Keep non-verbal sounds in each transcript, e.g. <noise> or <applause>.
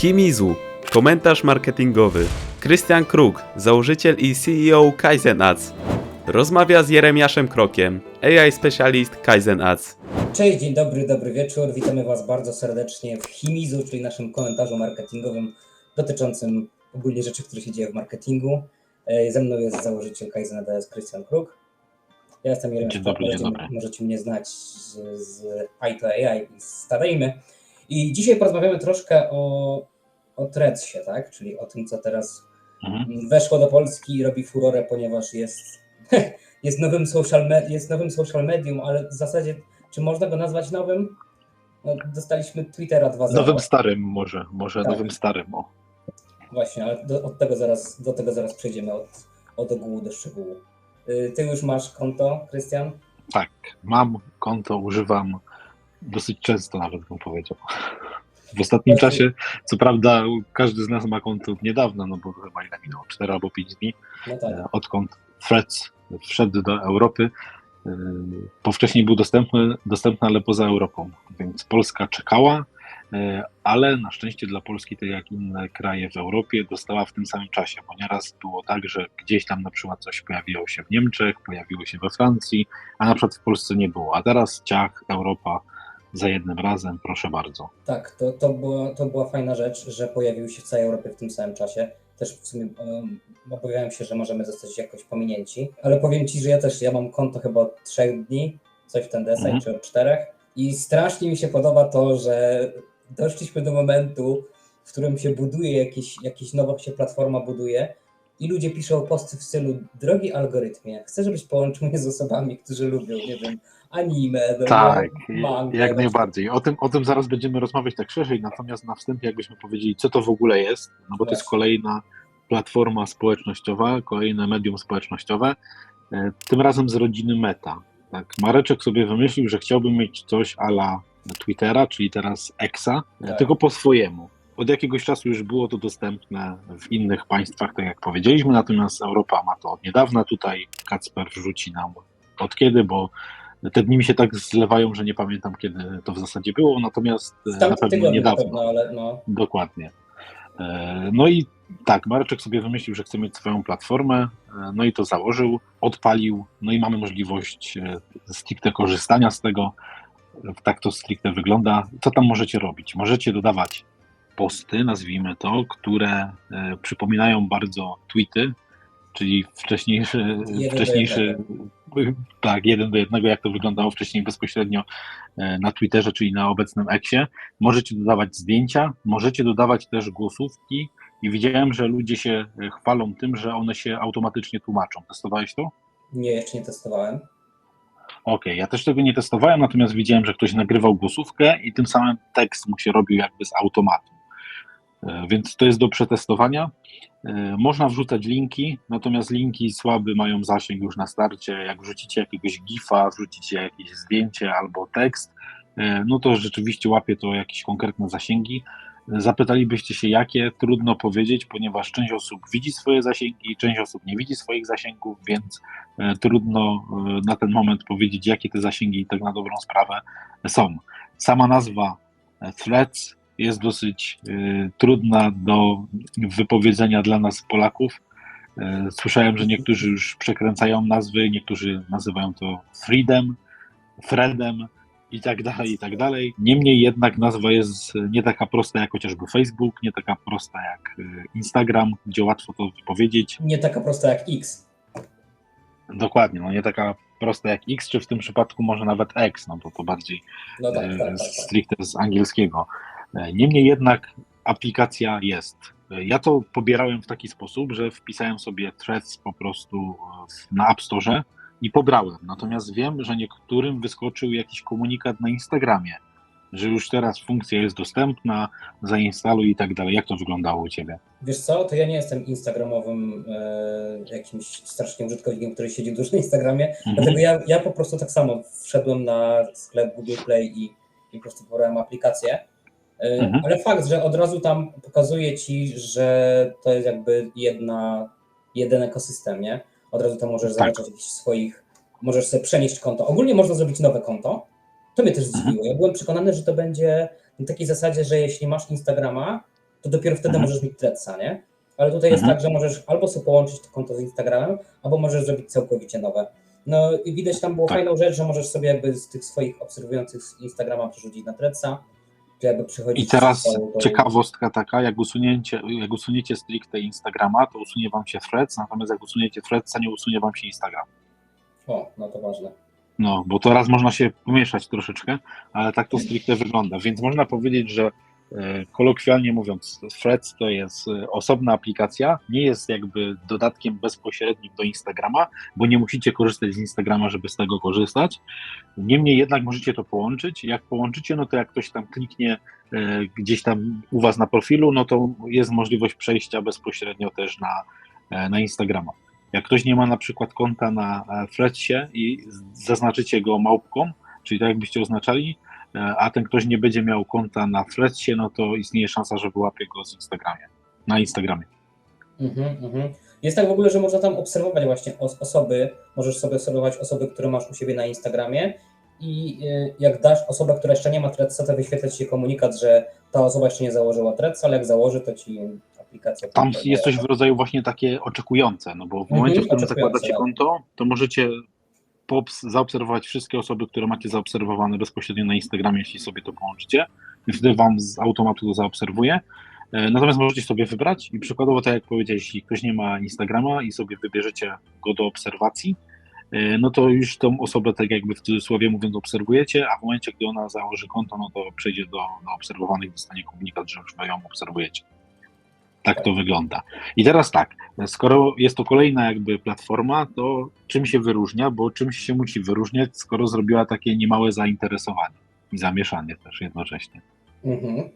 Himizu, komentarz marketingowy. Krystian Kruk, założyciel i CEO Kaizen Ads. Rozmawia z Jeremiaszem Krokiem, AI Specialist Kaizen Ads. Cześć, dzień dobry, dobry wieczór. Witamy Was bardzo serdecznie w Himizu, czyli naszym komentarzu marketingowym dotyczącym ogólnie rzeczy, które się dzieje w marketingu. E, Ze mną jest założyciel Kaizen ADS Krystian Kruk. Ja jestem Jeremiasz Dzień Kruk, dobry, dzień możecie, dobry. możecie mnie znać z, z AI to AI i z Stadejmy. I dzisiaj porozmawiamy troszkę o, o Threadsie, tak? czyli o tym, co teraz Mhm. weszło do Polski i robi furorę, ponieważ jest, <laughs> jest, nowym social jest nowym social medium, ale w zasadzie, czy można go nazwać nowym? No, dostaliśmy Twittera 2.0. Nowym starym może, może Tak. nowym starym. O. Właśnie, ale do, od tego zaraz, do tego zaraz przejdziemy, od, od ogółu do szczegółu. Y, Ty już masz konto, Krystian? Tak, mam konto, używam dosyć często nawet bym powiedział. W ostatnim czasie, co prawda każdy z nas ma konto od niedawna, no bo chyba ile minęło, 4 albo 5 dni, No tak. e, odkąd Threads wszedł do Europy. E, Bo wcześniej był dostępny, dostępny, ale poza Europą, więc Polska czekała, e, ale na szczęście dla Polski, tak jak inne kraje w Europie, dostała w tym samym czasie, bo nieraz było tak, że gdzieś tam na przykład coś pojawiło się w Niemczech, pojawiło się we Francji, a na przykład w Polsce nie było, a teraz ciach, Europa za jednym razem, proszę bardzo. Tak, to, to, była, to była fajna rzecz, że pojawił się w całej Europie w tym samym czasie. Też w sumie um, obawiałem się, że możemy zostać jakoś pominięci, ale powiem Ci, że ja też, ja mam konto chyba od trzech dni, coś w ten deseń, Mhm. czy od czterech i strasznie mi się podoba to, że doszliśmy do momentu, w którym się buduje jakieś, jakieś nowa się platforma buduje i ludzie piszą posty w stylu drogi algorytmie, chcę, żebyś połączył mnie z osobami, którzy lubią, nie wiem, anime, no, Tak, mangę, jak najbardziej. O tym, o tym zaraz będziemy rozmawiać tak szerzej, natomiast na wstępie jakbyśmy powiedzieli, co to w ogóle jest, no bo to jest kolejna platforma społecznościowa, kolejne medium społecznościowe, e, tym razem z rodziny Meta. Tak, Mareczek sobie wymyślił, że chciałby mieć coś ala Twittera, czyli teraz Exa, e, Tak. tylko po swojemu. Od jakiegoś czasu już było to dostępne w innych państwach, tak jak powiedzieliśmy, natomiast Europa ma to od niedawna. Tutaj Kacper wrzuci nam od kiedy, bo te dni mi się tak zlewają, że nie pamiętam kiedy to w zasadzie było, natomiast e, na pewno tygodniu na niedawno. pewno, ale no, Dokładnie. E, No i tak, Mareczek sobie wymyślił, że chce mieć swoją platformę, e, no i to założył, odpalił, no i mamy możliwość stricte korzystania z tego. Tak to stricte wygląda. Co tam możecie robić? Możecie dodawać posty, nazwijmy to, które e, przypominają bardzo tweety, czyli wcześniejszy, do wcześniejszy tak, jeden do jednego, jak to wyglądało wcześniej bezpośrednio e, na Twitterze, czyli na obecnym Exie. Możecie dodawać zdjęcia, możecie dodawać też głosówki i widziałem, że ludzie się e, chwalą tym, że one się automatycznie tłumaczą. Testowałeś to? nie, jeszcze nie testowałem. Okej, ja też tego nie testowałem, natomiast widziałem, że ktoś nagrywał głosówkę i tym samym tekst mu się robił jakby z automatu. E, Więc to jest do przetestowania. E, Można wrzucać linki, natomiast linki słaby mają zasięg już na starcie. Jak wrzucicie jakiegoś GIFa, wrzucicie jakieś zdjęcie albo tekst, e, no to rzeczywiście łapie to jakieś konkretne zasięgi. Zapytalibyście się, jakie? Trudno powiedzieć, ponieważ część osób widzi swoje zasięgi, część osób nie widzi swoich zasięgów, więc trudno na ten moment powiedzieć, jakie te zasięgi tak na dobrą sprawę są. Sama nazwa Threads jest dosyć e, trudna do wypowiedzenia dla nas Polaków. E, Słyszałem, że niektórzy już przekręcają nazwy, niektórzy nazywają to Freedom, Fredem i tak dalej, i tak dalej. Niemniej jednak nazwa jest nie taka prosta jak chociażby Facebook, nie taka prosta jak e, Instagram, gdzie łatwo to wypowiedzieć. Nie taka prosta jak X. Dokładnie, no nie taka prosta jak X, czy w tym przypadku może nawet X, no to to bardziej No tak, tak, tak. tak. stricte z angielskiego. E, Niemniej jednak aplikacja jest. E, Ja to pobierałem w taki sposób, że wpisałem sobie Threads po prostu e, na App Store i pobrałem. Natomiast wiem, że niektórym wyskoczył jakiś komunikat na Instagramie, że już teraz funkcja jest dostępna, zainstaluj i tak dalej. Jak to wyglądało u Ciebie? Wiesz co, to ja nie jestem instagramowym e, jakimś strasznie użytkownikiem, który siedzi dużo na Instagramie, Mhm. dlatego ja, ja po prostu tak samo wszedłem na sklep Google Play i, i po prostu pobrałem aplikację. Mhm. Ale fakt, że od razu tam pokazuje ci, że to jest jakby jedna, jeden ekosystem, nie? Od razu tam możesz Tak. jakichś swoich, możesz sobie przenieść konto. Ogólnie można zrobić nowe konto. To mnie też Mhm. zdziwiło. Ja byłem przekonany, że to będzie na takiej zasadzie, że jeśli masz Instagrama, to dopiero wtedy Mhm. możesz mieć Threadsa, nie? Ale tutaj jest Mhm. tak, że możesz albo sobie połączyć to konto z Instagramem, albo możesz zrobić całkowicie nowe. No i widać tam było Tak. fajną rzecz, że możesz sobie jakby z tych swoich obserwujących z Instagrama przerzucić na Threadsa, jakby przychodzić I teraz ciekawostka taka, jak usunięcie, jak usuniecie stricte Instagrama, to usunie wam się Threads, natomiast jak usuniecie Threadsa, nie usunie wam się Instagram. O, no to ważne. No, bo teraz można się pomieszać troszeczkę, ale tak to stricte wygląda. Więc można powiedzieć, że kolokwialnie mówiąc, Threads to jest e, osobna aplikacja, nie jest jakby dodatkiem bezpośrednim do Instagrama, bo nie musicie korzystać z Instagrama, żeby z tego korzystać. Niemniej jednak możecie to połączyć. Jak połączycie, no to jak ktoś tam kliknie e, gdzieś tam u Was na profilu, no to jest możliwość przejścia bezpośrednio też na, e, na Instagrama. Jak ktoś nie ma na przykład konta na e, Threadsie i zaznaczycie go małpką, czyli tak jakbyście oznaczali, e, a ten ktoś nie będzie miał konta na Threadsie, no to istnieje szansa, że wyłapie go z Instagramie, na Instagramie. Mhm, mhm. Jest tak w ogóle, że można tam obserwować właśnie os- osoby, możesz sobie obserwować osoby, które masz u siebie na Instagramie i y, jak dasz osobę, która jeszcze nie ma Threadsa, to wyświetla ci się komunikat, że ta osoba jeszcze nie założyła Threadsa, ale jak założy, to ci aplikacja... Tam jest coś w rodzaju właśnie takie oczekujące, no bo w Mhm, momencie, w którym zakładacie tak. konto, to możecie poobs- zaobserwować wszystkie osoby, które macie zaobserwowane bezpośrednio na Instagramie, jeśli sobie to połączycie i wtedy wam z automatu to zaobserwuje. Natomiast możecie sobie wybrać i przykładowo, tak jak powiedziałeś, jeśli ktoś nie ma Instagrama i sobie wybierzecie go do obserwacji, e, no to już tą osobę, tak jakby w cudzysłowie mówiąc, obserwujecie, a w momencie, gdy ona założy konto, no to przejdzie do, do obserwowanych, dostanie komunikat, że już ją obserwujecie. Tak to wygląda. I teraz tak, skoro jest to kolejna jakby platforma, to czym się wyróżnia, bo czymś się musi wyróżniać, skoro zrobiła takie niemałe zainteresowanie i zamieszanie też jednocześnie. Mhm.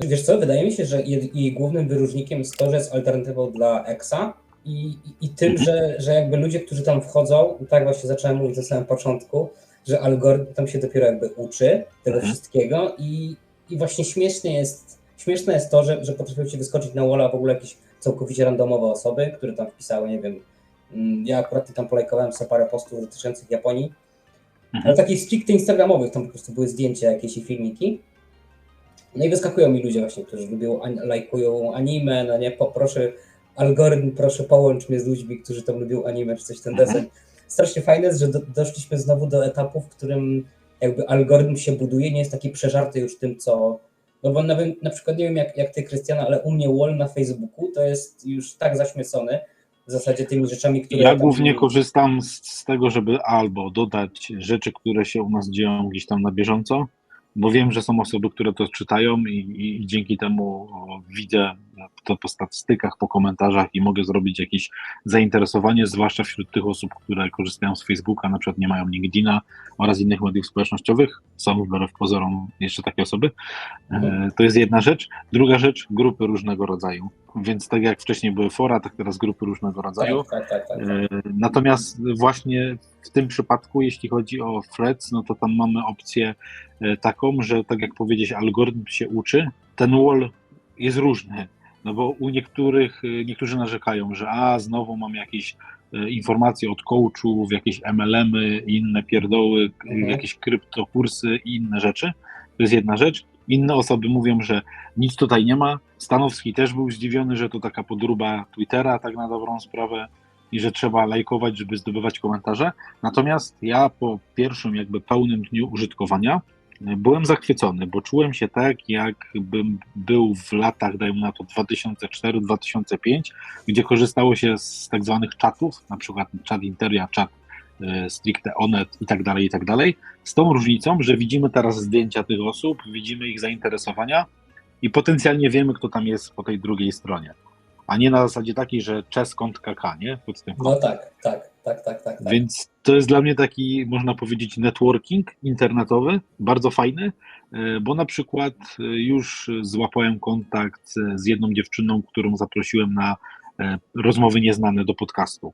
Wiesz co, wydaje mi się, że jej, jej głównym wyróżnikiem jest to, że jest alternatywą dla Exa i, i, i tym, Mhm. że, że jakby ludzie, którzy tam wchodzą, tak właśnie zacząłem mówić na samym początku, że algorytm tam się dopiero jakby uczy tego Mhm. wszystkiego i, i właśnie śmiesznie jest, śmieszne jest to, że, że potrafią ci wyskoczyć na walla w ogóle jakieś całkowicie randomowe osoby, które tam wpisały, nie wiem, mm, ja akurat tam polajkowałem sobie parę postów dotyczących Japonii, Mhm. ale takich stricte instagramowych, tam po prostu były zdjęcia jakieś i filmiki. No i wyskakują mi ludzie właśnie, którzy lubią, lajkują anime, no nie, poproszę algorytm, proszę połącz mnie z ludźmi, którzy tam lubią anime, czy coś ten Mhm. deseń. Strasznie fajne jest, że do, doszliśmy znowu do etapu, w którym jakby algorytm się buduje, nie jest taki przeżarty już tym, co... No bo nawet na przykład, nie wiem jak, jak ty, Krystiana, ale u mnie wall na Facebooku to jest już tak zaśmiecony w zasadzie tymi rzeczami, które... Ja głównie korzystam z, z tego, żeby albo dodać rzeczy, które się u nas dzieją gdzieś tam na bieżąco, bo wiem, że są osoby, które to czytają i, i, i dzięki temu widzę to po statystykach, po komentarzach i mogę zrobić jakieś zainteresowanie, zwłaszcza wśród tych osób, które korzystają z Facebooka, na przykład nie mają LinkedIna oraz innych mediów społecznościowych. Są wbrew pozorom jeszcze takie osoby. E, To jest jedna rzecz. Druga rzecz, grupy różnego rodzaju. Więc tak jak wcześniej były fora, tak teraz grupy różnego rodzaju. Tak, tak, tak. E, Natomiast właśnie w tym przypadku, jeśli chodzi o threads, no to tam mamy opcję e, taką, że tak jak powiedzieć, algorytm się uczy. Ten wall jest różny, no bo u niektórych, e, niektórzy narzekają, że a, znowu mam jakieś e, informacje od coachów, jakieś MLM-y inne pierdoły, k- Mhm. jakieś kryptokursy i inne rzeczy. To jest jedna rzecz. Inne osoby mówią, że nic tutaj nie ma. Stanowski też był zdziwiony, że to taka podróba Twittera, tak na dobrą sprawę i że trzeba lajkować, żeby zdobywać komentarze. Natomiast ja po pierwszym jakby pełnym dniu użytkowania byłem zachwycony, bo czułem się tak, jakbym był w latach, dajmy na to 2004-2005, gdzie korzystało się z tak zwanych czatów, na przykład czat Interia, czat e, stricte Onet i tak dalej, i tak dalej. Z tą różnicą, że widzimy teraz zdjęcia tych osób, widzimy ich zainteresowania i potencjalnie wiemy, kto tam jest po tej drugiej stronie. A nie na zasadzie takiej, że czes.kk, nie? Pod tym No tak, tak, tak, tak, tak. tak. Więc to jest dla mnie taki, można powiedzieć, networking internetowy, bardzo fajny, e, bo na przykład e, już złapałem kontakt z jedną dziewczyną, którą zaprosiłem na e, rozmowy nieznane do podcastu.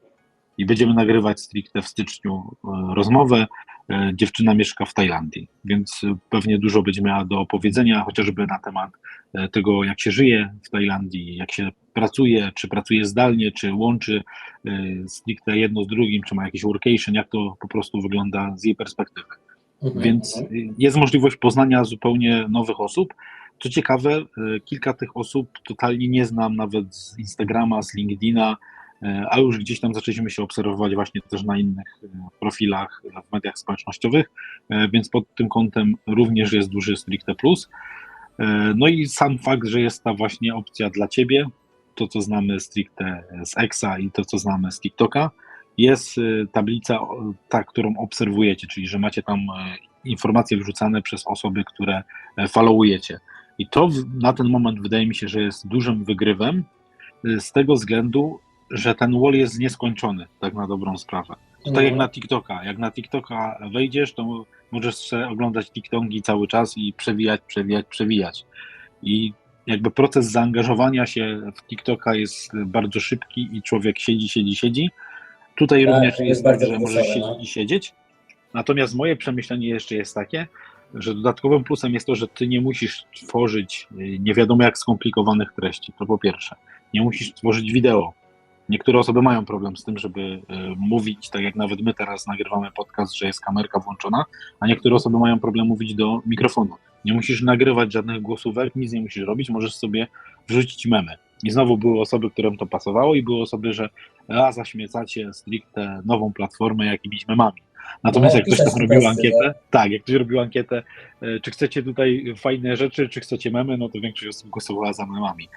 I będziemy nagrywać stricte w styczniu e, rozmowę. E, Dziewczyna mieszka w Tajlandii, więc e, pewnie dużo będzie miała do opowiedzenia, chociażby na temat tego, jak się żyje w Tajlandii, jak się pracuje, czy pracuje zdalnie, czy łączy stricte jedno z drugim, czy ma jakiś workation, jak to po prostu wygląda z jej perspektywy. Mhm, Więc jest możliwość poznania zupełnie nowych osób. Co ciekawe, kilka tych osób totalnie nie znam nawet z Instagrama, z LinkedIna, a już gdzieś tam zaczęliśmy się obserwować właśnie też na innych e, profilach w mediach społecznościowych, e, więc pod tym kątem również jest duży stricte plus. E, No i sam fakt, że jest ta właśnie opcja dla ciebie, to co znamy stricte z Exa i to co znamy z TikToka, jest e, tablica, ta, którą obserwujecie, czyli że macie tam e, informacje wrzucane przez osoby, które e, followujecie. I to na ten moment wydaje mi się, że jest dużym wygrywem e, z tego względu, że ten wall jest nieskończony, tak na dobrą sprawę. To tak jak na TikToka. Jak na TikToka wejdziesz, to możesz oglądać TikToki cały czas i przewijać, przewijać, przewijać. I jakby proces zaangażowania się w TikToka jest bardzo szybki i człowiek siedzi, siedzi, siedzi. Tutaj Tak, również jest, jest tak, bardzo że możesz siedzieć no. i siedzieć. Natomiast moje przemyślenie jeszcze jest takie, że dodatkowym plusem jest to, że ty nie musisz tworzyć y, nie wiadomo jak skomplikowanych treści. To po pierwsze. Nie musisz tworzyć wideo. Niektóre osoby mają problem z tym, żeby y, mówić, tak jak nawet my teraz nagrywamy podcast, że jest kamerka włączona, a niektóre osoby mają problem mówić do mikrofonu. Nie musisz nagrywać żadnych głosówek, nic nie musisz robić, możesz sobie wrzucić memy. I znowu były osoby, którym to pasowało i były osoby, że a, zaśmiecacie stricte nową platformę jakimiś memami. Natomiast No, jak ktoś tam robił ankietę, tak, jak ktoś robił ankietę, e, czy chcecie tutaj fajne rzeczy, czy chcecie memy, no to większość osób głosowała za memami.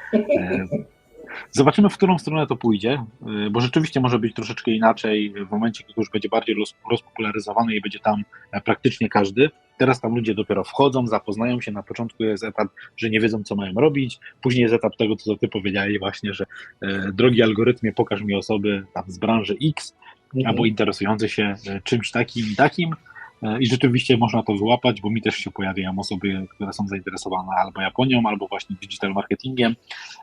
Zobaczymy, w którą stronę to pójdzie, e, bo rzeczywiście może być troszeczkę inaczej w momencie, kiedy już będzie bardziej roz, rozpopularyzowany i będzie tam e, praktycznie każdy. Teraz tam ludzie dopiero wchodzą, zapoznają się. Na początku jest etap, że nie wiedzą, co mają robić. Później jest etap tego, co ty powiedziałeś właśnie, że e, drogi algorytmie, pokaż mi osoby tam z branży X, Mhm. albo interesujące się e, czymś takim i takim. E, I rzeczywiście można to wyłapać, bo mi też się pojawiają osoby, które są zainteresowane albo Japonią, albo właśnie digital marketingiem,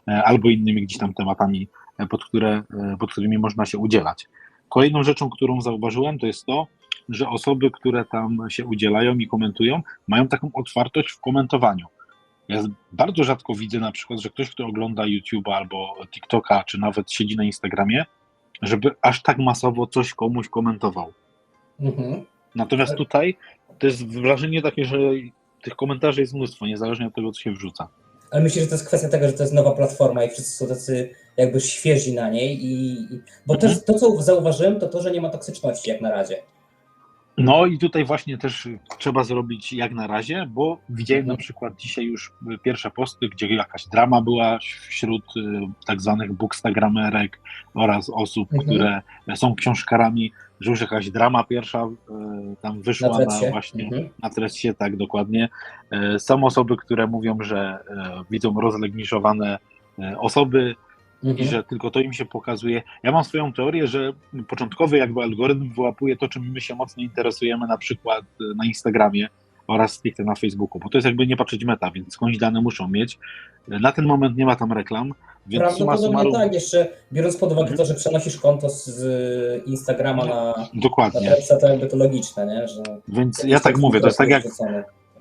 e, albo innymi gdzieś tam tematami, e, pod, które, pod którymi można się udzielać. Kolejną rzeczą, którą zauważyłem, to jest to, że osoby, które tam się udzielają i komentują, mają taką otwartość w komentowaniu. Ja bardzo rzadko widzę na przykład, że ktoś, kto ogląda YouTube'a albo TikToka, czy nawet siedzi na Instagramie, żeby aż tak masowo coś komuś komentował. Mhm. Natomiast tutaj to jest wrażenie takie, że tych komentarzy jest mnóstwo, niezależnie od tego, co się wrzuca. Ale myślę, że to jest kwestia tego, że to jest nowa platforma i wszyscy są tacy jakby świeżi na niej. I, bo Mhm. też to, co zauważyłem, to to, że nie ma toksyczności jak na razie. No i tutaj właśnie też trzeba zrobić jak na razie, bo widziałem na przykład dzisiaj już pierwsze posty, gdzie jakaś drama była wśród y, tak zwanych bookstagramerek oraz osób, Mhm. które są książkarami, że już jakaś drama pierwsza y, tam Na wyszła na, tretsie. właśnie Mhm. na treście, tak dokładnie. E, Są osoby, które mówią, że widzą rozlegniszowane e, osoby i Mhm. że tylko to im się pokazuje. Ja mam swoją teorię, że początkowy jakby algorytm wyłapuje to, czym my się mocno interesujemy, na przykład e, na Instagramie oraz stricte na Facebooku, bo to jest jakby nie patrzeć meta, więc skądś dane muszą mieć. E, Na ten moment nie ma tam reklam, więc suma Prawdopodobnie summarum... tak, jeszcze biorąc pod uwagę Mhm. to, że przenosisz konto z Instagrama na, na Dokładnie, Threadsa, to jakby to logiczne, nie? Że więc ja tak mówię, to jest tak jak.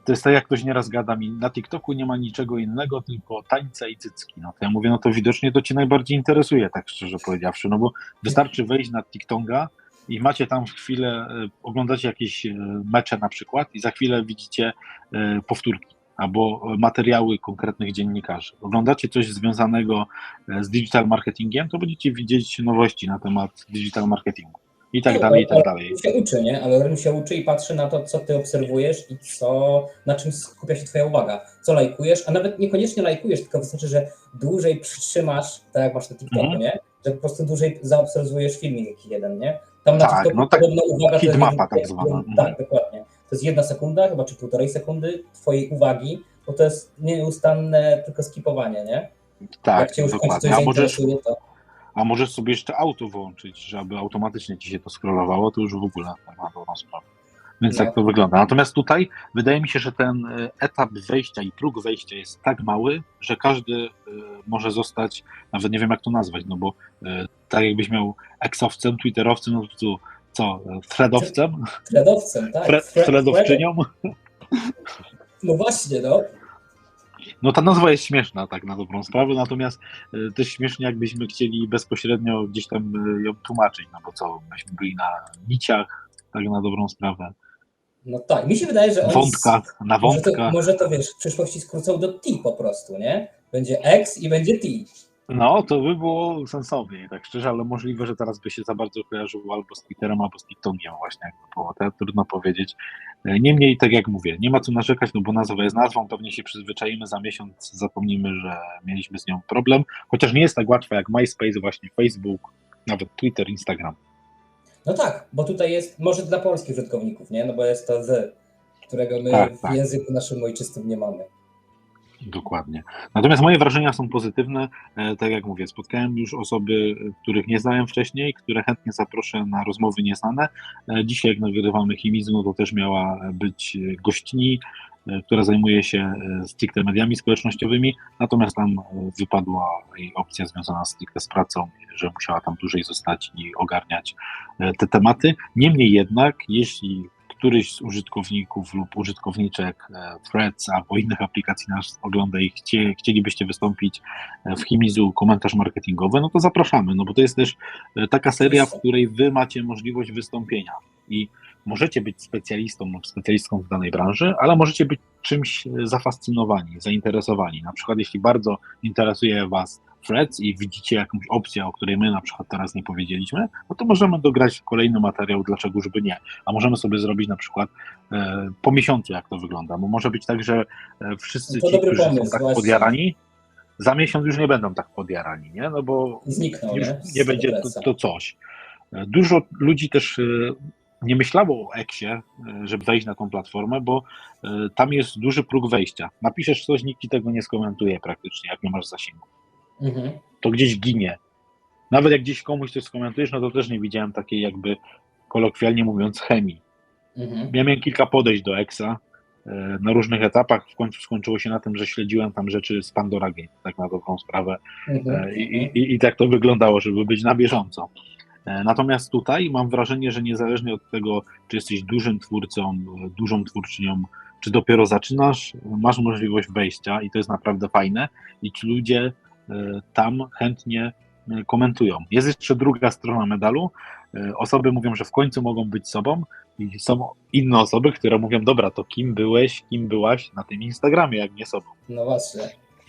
To jest tak, jak ktoś nieraz gada mi, na TikToku nie ma niczego innego, tylko tańce i cycki. No to ja mówię, no to widocznie to cię najbardziej interesuje, tak szczerze powiedziawszy, no bo wystarczy wejść na TikToka i macie tam chwilę, e, oglądacie jakieś e, mecze na przykład i za chwilę widzicie e, powtórki albo materiały konkretnych dziennikarzy. Oglądacie coś związanego z digital marketingiem, to będziecie widzieć nowości na temat digital marketingu. I tak dalej, i tak ale dalej. się uczy, nie? Algorytm się uczy i patrzy na to, co ty obserwujesz i co, na czym skupia się twoja uwaga. Co lajkujesz, a nawet niekoniecznie lajkujesz, tylko wystarczy, że dłużej przytrzymasz, tak jak masz na TikToku, Mhm. nie? Że po prostu dłużej zaobserwujesz filmik jeden, nie? Tam na Tak, no tak, uwaga to jest hitmapa jedna- tak zwana. Mhm. Tak, dokładnie. To jest jedna sekunda, chyba czy półtorej sekundy twojej uwagi, bo to jest nieustanne tylko skipowanie, nie? Tak, jak cię już końcu coś dokładnie. A możesz, to A możesz sobie jeszcze auto włączyć, żeby automatycznie ci się to scrollowało, to już w ogóle na dobrą sprawę. Więc No. tak to wygląda. Natomiast tutaj wydaje mi się, że ten e, etap wejścia i próg wejścia jest tak mały, że każdy e, może zostać, nawet nie wiem jak to nazwać, no bo e, tak jakbyś miał eksowcem, twitterowcem, no to co, threadowcem, threadowcem, tak? Thread- threadowczynią, No właśnie, no. No ta nazwa jest śmieszna, tak na dobrą sprawę, natomiast e, też śmiesznie jakbyśmy chcieli bezpośrednio gdzieś tam e, ją tłumaczyć, no bo co, byśmy byli na niciach, tak na dobrą sprawę. No tak, mi się wydaje, że oni... Wątka, na Może to, może to wiesz, w przyszłości skrócą do T po prostu, nie? Będzie X i będzie T. No, to by było sensownie, tak szczerze, ale możliwe, że teraz by się za bardzo kojarzyło albo z Twitterem, albo z TikTokiem właśnie, jakby było, to trudno powiedzieć. E, Niemniej, tak jak mówię, nie ma co narzekać, no bo nazwa jest nazwą, pewnie się przyzwyczaimy, za miesiąc zapomnimy, że mieliśmy z nią problem, chociaż nie jest tak łatwe jak MySpace, właśnie Facebook, nawet Twitter, Instagram. No tak, bo tutaj jest, może dla polskich użytkowników, nie? No bo jest to z, którego my Tak, w tak. języku naszym ojczystym nie mamy. Dokładnie. Natomiast moje wrażenia są pozytywne. E, Tak jak mówię, spotkałem już osoby, których nie znałem wcześniej, które chętnie zaproszę na rozmowy nieznane. E, Dzisiaj, jak nagrywamy Chimizu, no to też miała być gościni, e, która zajmuje się stricte mediami społecznościowymi, natomiast tam wypadła jej opcja związana stricte z pracą, że musiała tam dłużej zostać i ogarniać te tematy. Niemniej jednak, jeśli któryś z użytkowników lub użytkowniczek e, Threads albo innych aplikacji nas ogląda i chcie, chcielibyście wystąpić e, w Chimizu komentarz marketingowy, no to zapraszamy, no bo to jest też e, taka seria, w której wy macie możliwość wystąpienia i możecie być specjalistą lub specjalistką w danej branży, ale możecie być czymś zafascynowani, zainteresowani. Na przykład jeśli bardzo interesuje was Threads i widzicie jakąś opcję, o której my na przykład teraz nie powiedzieliśmy, no to możemy dograć kolejny materiał, dlaczegoż by nie. A możemy sobie zrobić na przykład e, po miesiącu, jak to wygląda, bo może być tak, że e, wszyscy No ci, którzy pomysł, są tak właśnie. podjarani, za miesiąc już nie będą tak podjarani, nie? No bo I zniknął, już nie? Nie będzie to, to coś. E, Dużo ludzi też e, nie myślało o Exie, e, żeby wejść na tą platformę, bo tam jest duży próg wejścia. Napiszesz coś, nikt ci tego nie skomentuje praktycznie, jak nie masz zasięgu Mhm. to gdzieś ginie. Nawet jak gdzieś komuś coś skomentujesz, no to też nie widziałem takiej jakby kolokwialnie mówiąc chemii. Mhm. Ja miałem kilka podejść do Exa e, na różnych etapach, w końcu skończyło się na tym, że śledziłem tam rzeczy z Pandora Gate, tak na dobrą sprawę Mhm. E, i, i, i tak to wyglądało, żeby być na bieżąco. E, Natomiast tutaj mam wrażenie, że niezależnie od tego, czy jesteś dużym twórcą, dużą twórczynią, czy dopiero zaczynasz, masz możliwość wejścia i to jest naprawdę fajne i ci ludzie tam chętnie e, komentują. Jest jeszcze druga strona medalu. E, Osoby mówią, że w końcu mogą być sobą i są inne osoby, które mówią, dobra, to kim byłeś, kim byłaś na tym Instagramie, jak nie sobą. No właśnie.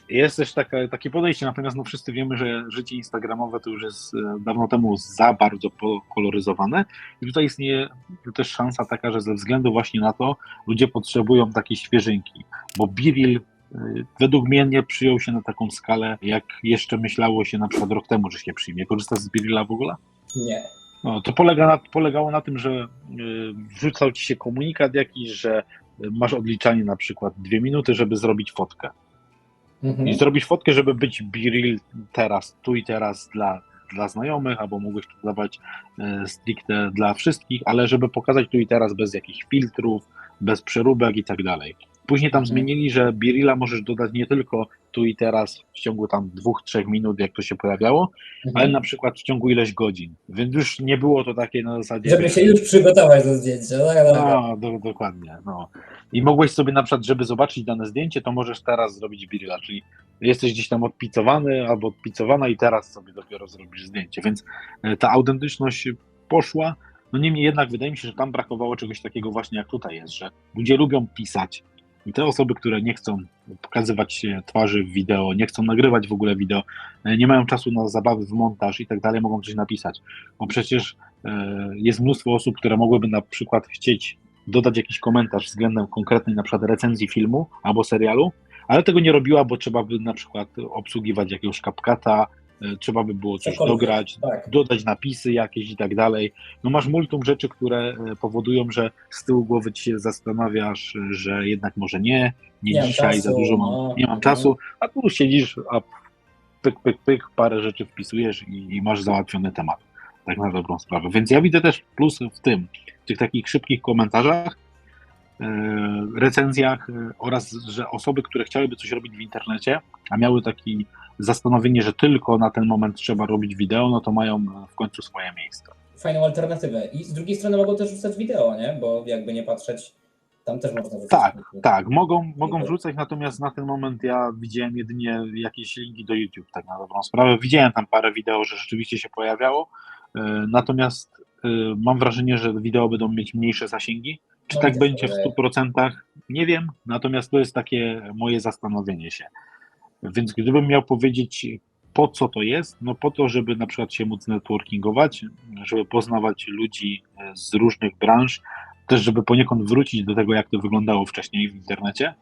Jest też taka, takie podejście, natomiast no wszyscy wiemy, że życie instagramowe to już jest e, dawno temu za bardzo pokoloryzowane i tutaj istnieje też szansa taka, że ze względu właśnie na to ludzie potrzebują takiej świeżynki, bo Biril według mnie nie przyjął się na taką skalę, jak jeszcze myślało się na przykład rok temu, że się przyjmie. Korzystasz z Birilla w ogóle? Nie. No, to polega na, polegało na tym, że y, wrzucał ci się komunikat jakiś, że y, masz odliczanie na przykład dwie minuty, żeby zrobić fotkę. Mhm. I zrobisz fotkę, żeby być biril teraz, tu i teraz dla, dla znajomych, albo mógłbyś to dawać e, stricte dla wszystkich, ale żeby pokazać tu i teraz bez jakichś filtrów, bez przeróbek i tak dalej. Później tam Mhm. zmienili, że birilla możesz dodać nie tylko tu i teraz w ciągu tam dwóch, trzech minut, jak to się pojawiało, Mhm. ale na przykład w ciągu ileś godzin. Więc już nie było to takie na zasadzie. Żeby się już przygotować do zdjęcia. Tak, tak. No, do, dokładnie. No. I mogłeś sobie na przykład, żeby zobaczyć dane zdjęcie, to możesz teraz zrobić birilla, czyli jesteś gdzieś tam odpicowany albo odpicowana i teraz sobie dopiero zrobisz zdjęcie. Więc e, ta autentyczność poszła. No niemniej jednak wydaje mi się, że tam brakowało czegoś takiego właśnie jak tutaj jest, że ludzie lubią pisać i te osoby, które nie chcą pokazywać twarzy w wideo, nie chcą nagrywać w ogóle wideo, e, nie mają czasu na zabawy w montaż i tak dalej, mogą coś napisać. Bo przecież e, jest mnóstwo osób, które mogłyby na przykład chcieć dodać jakiś komentarz względem konkretnej na przykład recenzji filmu albo serialu, ale tego nie robiła, bo trzeba by na przykład obsługiwać jakiegoś kapkata, trzeba by było coś Cokolwiek, dograć, Tak. dodać napisy jakieś i tak dalej. No masz multum rzeczy, które e, powodują, że z tyłu głowy ci się zastanawiasz, e, że jednak może nie, nie, Nie dzisiaj, czasu, za dużo mam, no, nie mam no. czasu, a tu siedzisz, a pyk, pyk, pyk, parę rzeczy wpisujesz i, i masz załatwiony temat. Tak na dobrą sprawę. Więc ja widzę też plus w tym, w tych takich szybkich komentarzach, e, recenzjach e, oraz, że osoby, które chciałyby coś robić w internecie, a miały takie zastanowienie, że tylko na ten moment trzeba robić wideo, no to mają e, w końcu swoje miejsce. Fajną alternatywę. I z drugiej strony mogą też wrzucać wideo, nie? Bo jakby nie patrzeć, tam też można wrzucać. Tak, filmiki. Tak, mogą, mogą wrzucać, natomiast na ten moment ja widziałem jedynie jakieś linki do YouTube, tak na dobrą sprawę. Widziałem tam parę wideo, że rzeczywiście się pojawiało, e, natomiast e, mam wrażenie, że wideo będą mieć mniejsze zasięgi, Czy No, tak będzie w wydaje. 100%? Nie wiem, natomiast to jest takie moje zastanowienie się. Więc gdybym miał powiedzieć, po co to jest? No po to, żeby na przykład się móc networkingować, żeby poznawać ludzi e, z różnych branż, też żeby poniekąd wrócić do tego, jak to wyglądało wcześniej w internecie,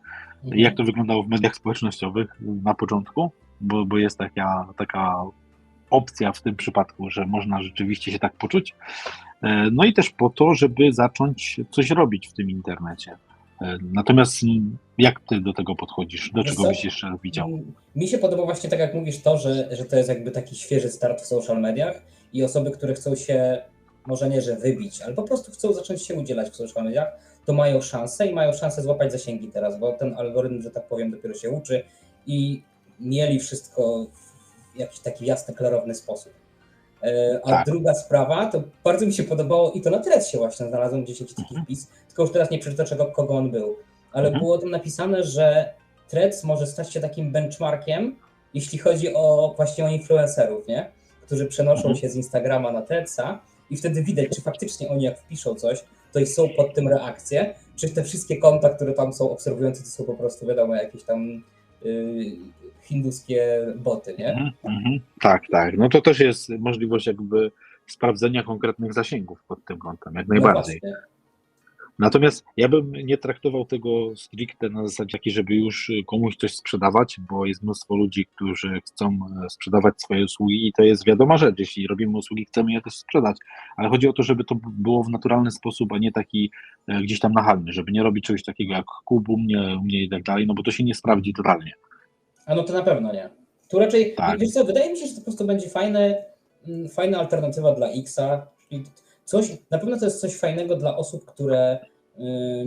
Mhm. jak to wyglądało w mediach społecznościowych na początku, bo, bo jest taka, taka opcja w tym przypadku, że można rzeczywiście się tak poczuć. E, No i też po to, żeby zacząć coś robić w tym internecie. E, Natomiast jak ty do tego podchodzisz? Do czego byś jeszcze widział? Mm, Mi się podoba właśnie tak jak mówisz to, że, że to jest jakby taki świeży start w social mediach i osoby, które chcą się, może nie, że wybić, ale po prostu chcą zacząć się udzielać w social mediach, to mają szansę i mają szansę złapać zasięgi teraz, bo ten algorytm, że tak powiem, dopiero się uczy i mieli wszystko w jakiś taki jasny, klarowny sposób. E, A Tak. druga sprawa, to bardzo mi się podobało i to na Threadsie właśnie znalazłem gdzieś jakiś taki Mhm. wpis, tylko już teraz nie przeczytam czego, kogo on był, ale Mhm. było tam napisane, że Threads może stać się takim benchmarkiem, jeśli chodzi o właśnie o influencerów, nie? Którzy przenoszą Mhm. się z Instagrama na Threadsa i wtedy widać, czy faktycznie oni jak wpiszą coś, to i są pod tym reakcje, czy te wszystkie konta, które tam są obserwujące, to są po prostu wiadomo jakieś tam hinduskie boty, nie? Mhm, mhm. Tak, tak. No to też jest możliwość jakby sprawdzenia konkretnych zasięgów pod tym kątem, jak najbardziej. No. Natomiast ja bym nie traktował tego stricte na zasadzie takiej, żeby już komuś coś sprzedawać, bo jest mnóstwo ludzi, którzy chcą e, sprzedawać swoje usługi i to jest wiadoma rzecz. Jeśli robimy usługi, chcemy je też sprzedać, ale chodzi o to, żeby to było w naturalny sposób, a nie taki e, gdzieś tam nachalny, żeby nie robić czegoś takiego jak kup u mnie, u mnie i tak dalej, no bo to się nie sprawdzi totalnie. A no to na pewno nie. Tu raczej, Tak. wiesz co, wydaje mi się, że to po prostu będzie fajne, mm, fajna alternatywa dla Xa, czyli coś, na pewno to jest coś fajnego dla osób, które,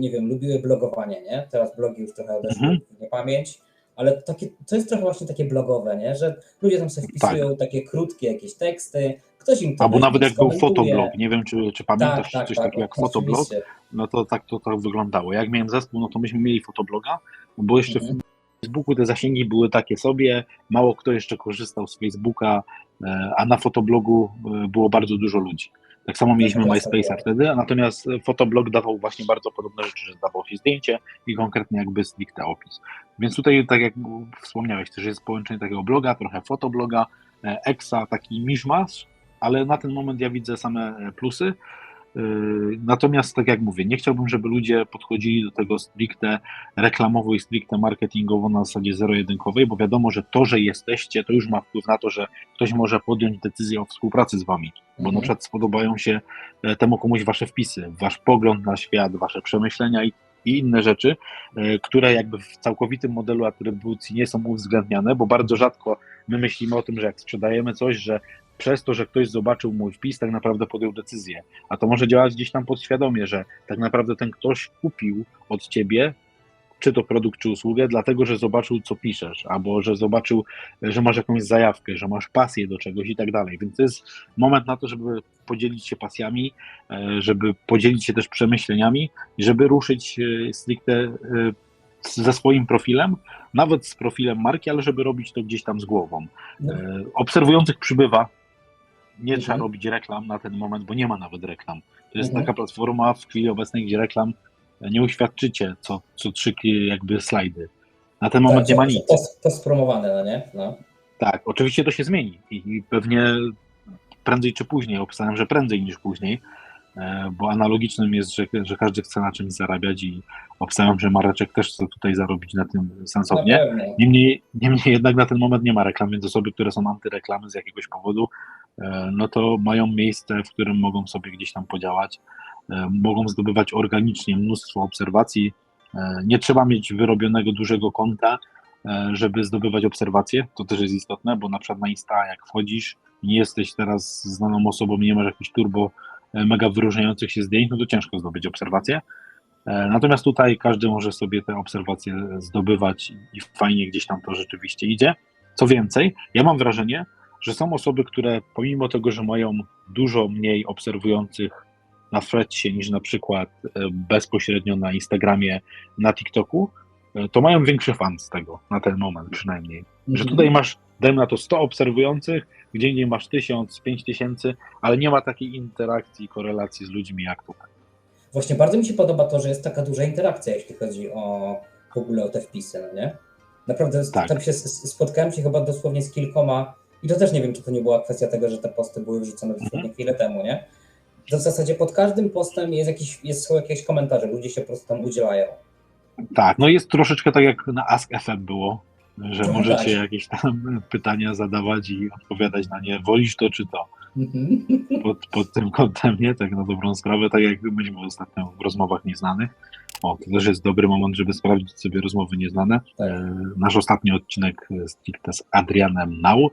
nie wiem, lubiły blogowanie, nie? Teraz blogi już trochę odeszły Mhm. w niepamięć, ale takie, to jest trochę właśnie takie blogowe, nie? Że ludzie tam sobie wpisują takie krótkie jakieś teksty, ktoś im to Tak. Albo nawet jak był fotoblog, nie wiem czy, czy pamiętasz tak, tak, coś tak, takiego jak fotoblog, no to tak to tak wyglądało. Jak miałem zespół, no to myśmy mieli fotobloga, bo jeszcze Mhm. w Facebooku te zasięgi były takie sobie, mało kto jeszcze korzystał z Facebooka, e, a na fotoblogu e, było bardzo dużo ludzi. Tak samo mieliśmy klasa MySpace'a wtedy, a natomiast fotoblog dawał właśnie bardzo podobne rzeczy, że dawał się zdjęcie i konkretnie jakby stricte opis. Więc tutaj, tak jak wspomniałeś, też jest połączenie takiego bloga, trochę fotobloga, e, Exa, taki miszmasz, ale na ten moment ja widzę same plusy. Yy, Natomiast, tak jak mówię, nie chciałbym, żeby ludzie podchodzili do tego stricte reklamowo i stricte marketingowo na zasadzie zero-jedynkowej, bo wiadomo, że to, że jesteście, to już ma wpływ na to, że ktoś może podjąć decyzję o współpracy z wami, bo Mhm. na przykład spodobają się e, temu komuś wasze wpisy, wasz pogląd na świat, wasze przemyślenia i, i inne rzeczy, e, które jakby w całkowitym modelu atrybucji nie są uwzględniane, bo bardzo rzadko my myślimy o tym, że jak sprzedajemy coś, że przez to, że ktoś zobaczył mój wpis, tak naprawdę podjął decyzję. A to może działać gdzieś tam podświadomie, że tak naprawdę ten ktoś kupił od ciebie, czy to produkt, czy usługę, dlatego, że zobaczył, co piszesz, albo że zobaczył, że masz jakąś zajawkę, że masz pasję do czegoś i tak dalej. Więc to jest moment na to, żeby podzielić się pasjami, e, żeby podzielić się też przemyśleniami żeby ruszyć e, stricte e, ze swoim profilem, nawet z profilem marki, ale żeby robić to gdzieś tam z głową. Obserwujących przybywa. Nie Mhm. trzeba robić reklam na ten moment, bo nie ma nawet reklam. To jest Mhm. taka platforma w chwili obecnej, gdzie reklam nie uświadczycie co, co trzy jakby slajdy. Na ten moment Tak, nie ma nic. To, to spromowane, no nie? No. Tak, oczywiście to się zmieni i, pewnie prędzej czy później, obstawiam, że prędzej niż później, e, bo analogicznym jest, że, że każdy chce na czymś zarabiać i obstawiam, że Mareczek też chce tutaj zarobić na tym sensownie. Niemniej, niemniej jednak na ten moment nie ma reklam, więc osoby, które są antyreklamy z jakiegoś powodu, e, no to mają miejsce, w którym mogą sobie gdzieś tam podziałać, e, mogą zdobywać organicznie mnóstwo obserwacji. E, Nie trzeba mieć wyrobionego dużego konta, e, żeby zdobywać obserwacje. To też jest istotne, bo na przykład na Insta, jak wchodzisz, nie jesteś teraz znaną osobą, nie masz jakichś turbo e, mega wyróżniających się zdjęć, no to ciężko zdobyć obserwacje. E, Natomiast tutaj każdy może sobie te obserwacje zdobywać i fajnie gdzieś tam to rzeczywiście idzie. Co więcej, ja mam wrażenie, że są osoby, które pomimo tego, że mają dużo mniej obserwujących na Threadsie niż na przykład e, bezpośrednio na Instagramie, na TikToku, e, to mają większy fan z tego, na ten moment przynajmniej. Że Mhm. tutaj masz, dajmy na to 100 obserwujących, gdzie indziej masz 1000, 5000, ale nie ma takiej interakcji, korelacji z ludźmi jak tutaj. Właśnie bardzo mi się podoba to, że jest taka duża interakcja, jeśli chodzi o w ogóle o te wpisy, no nie? Naprawdę Tak. tam się spotkałem się chyba dosłownie z kilkoma i to też nie wiem, czy to nie była kwestia tego, że te posty były wrzucone dosłownie chwilę temu, nie? To w zasadzie pod każdym postem jest jakiś, jest, są jakieś komentarze, ludzie się po prostu tam udzielają. Tak, no jest troszeczkę tak jak na Ask FM było, że Trochę możecie tak. jakieś tam <laughs> pytania zadawać i odpowiadać na nie. Wolisz to czy to? Mhm. Pod, pod tym kątem, nie? Tak na dobrą sprawę, tak jak byliśmy ostatnio w rozmowach nieznanych. O, to też jest dobry moment, żeby sprawdzić sobie rozmowy nieznane. Tak. E, nasz ostatni odcinek e, stricte z Adrianem Nau.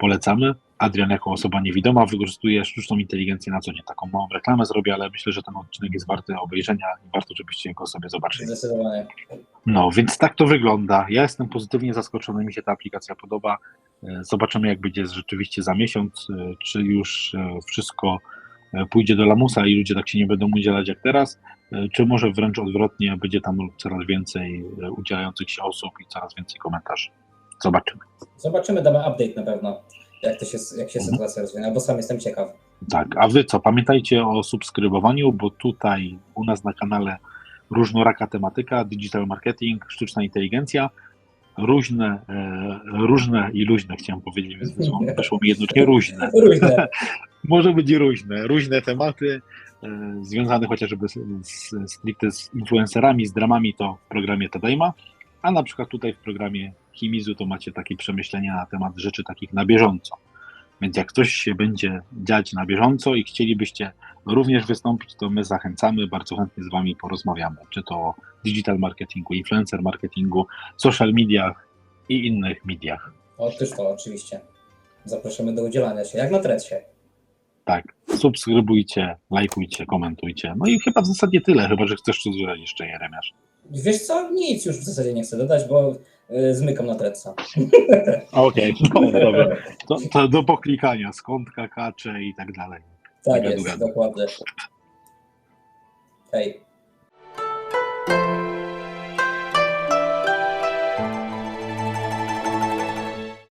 Polecamy. Adrian jako osoba niewidoma wykorzystuje sztuczną inteligencję na co dzień. Taką małą reklamę zrobię, ale myślę, że ten odcinek jest warty obejrzenia i warto, żebyście go sobie zobaczyli. Zdecydowanie. No, więc tak to wygląda. Ja jestem pozytywnie zaskoczony, mi się ta aplikacja podoba. E, Zobaczymy, jak będzie rzeczywiście za miesiąc, e, czy już e, wszystko pójdzie do lamusa i ludzie tak się nie będą udzielać jak teraz, czy może wręcz odwrotnie, będzie tam coraz więcej udzielających się osób i coraz więcej komentarzy. Zobaczymy. Zobaczymy, damy update na pewno, jak, to się, jak się Mhm. sytuacja rozwinie, bo sam jestem ciekaw. Tak, a wy co? Pamiętajcie o subskrybowaniu, bo tutaj u nas na kanale różnoraka tematyka, digital marketing, sztuczna inteligencja, różne, e, różne i luźne chciałem powiedzieć, więc wyszło, <laughs> wyszło mi jednocześnie różne. Różne. <laughs> Może być różne, różne tematy e, związane chociażby z, z, stricte z influencerami, z dramami to w programie Tadajma, a na przykład tutaj w programie Chimizu to macie takie przemyślenia na temat rzeczy takich na bieżąco. Więc jak coś się będzie dziać na bieżąco i chcielibyście również wystąpić, to my zachęcamy, bardzo chętnie z Wami porozmawiamy, czy to o digital marketingu, influencer marketingu, social mediach i innych mediach. Otóż to, oczywiście. Zapraszamy do udzielania się, jak na tresie. Tak, subskrybujcie, lajkujcie, komentujcie. No i chyba w zasadzie tyle, chyba że chcesz coś dodać jeszcze, Jeremiasz. Wiesz co, nic już w zasadzie nie chcę dodać, bo y, zmykam na tretsa. <laughs> Okej, <laughs> no, dobra. To, to do poklikania, skąd kakacze i tak dalej. Tak Gadu, jest, dokładnie. Hej.